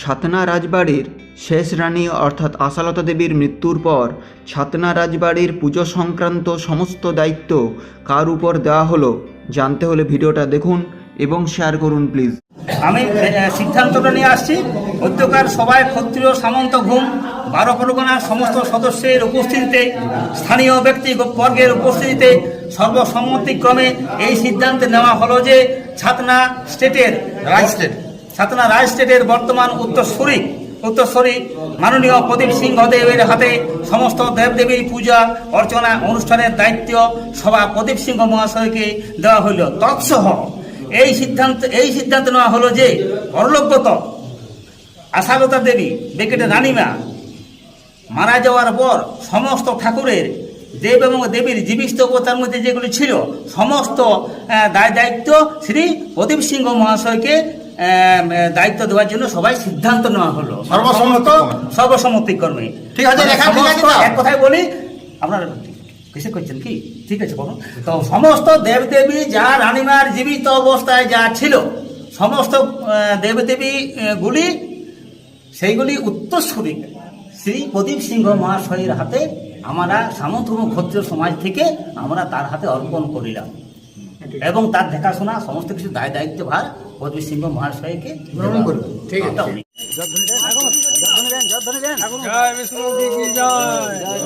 ছাতনা রাজবাড়ির শেষ রানী অর্থাৎ আশালতা দেবীর মৃত্যুর পর ছাতনা রাজবাড়ির পুজো সংক্রান্ত সমস্ত দায়িত্ব কার উপর দেওয়া হলো জানতে হলে ভিডিওটা দেখুন এবং শেয়ার করুন প্লিজ আমি সিদ্ধান্তটা নিয়ে আসছি। মধ্যকার সবাই ক্ষত্রিয় সামন্ত ঘুম বারো পরগনার সমস্ত সদস্যের উপস্থিতিতে স্থানীয় ব্যক্তি বর্গের উপস্থিতিতে সর্বসম্মতিক্রমে এই সিদ্ধান্ত নেওয়া হলো যে ছাতনা স্টেটের রাজ স্টেট ছাতনা রাজ স্টেটের বর্তমান উত্তরসূরি উত্তরস্বরী মাননীয় প্রদীপ সিংহদেবের হাতে সমস্ত দেবদেবীর পূজা, অর্চনা, অনুষ্ঠানের দায়িত্ব সভা প্রদীপ সিংহ মহাশয়কে দেওয়া হইল। তৎসহ এই সিদ্ধান্ত এই সিদ্ধান্ত নেওয়া হলো যে পরলোকগত আশালতা দেবী বেকেটের রানীমা মারা যাওয়ার পর সমস্ত ঠাকুরের দেব এবং দেবীর জীবিত অবতার মধ্যে যেগুলি ছিল, সমস্ত দায় দায়িত্ব শ্রী প্রদীপ সিংহ মহাশয়কে দায়িত্ব দেওয়ার জন্য সবাই সিদ্ধান্ত নেওয়া হলো। সর্বসম্মত সর্বসম্মতিক্রমে। ঠিক আছে, ঠিক আছে এক কথায় বলি আপনার কিসে করছেন কি? ঠিক আছে বলুন। তো সমস্ত দেবদেবী যা রানীমার জীবিত অবস্থায় যা ছিল সমস্ত আহ, দেবদেবী গুলি সেইগুলি উত্তরসূরি। শ্রী প্রদীপ সিংহ মহাশয়ের হাতে আমরা সামন্তভূম ক্ষত্রিয় সমাজ থেকে আমরা তার হাতে অর্পণ করিলাম। এবং তার দেখাশোনা সমস্ত কিছু দায় দায়িত্ব ভার প্রদীপ সিংহ মহাশয়কে গ্রহণ করবে। ঠিক আছে। জয় বিষ্ণু কি জয়। জয় বিষ্ণু জয়।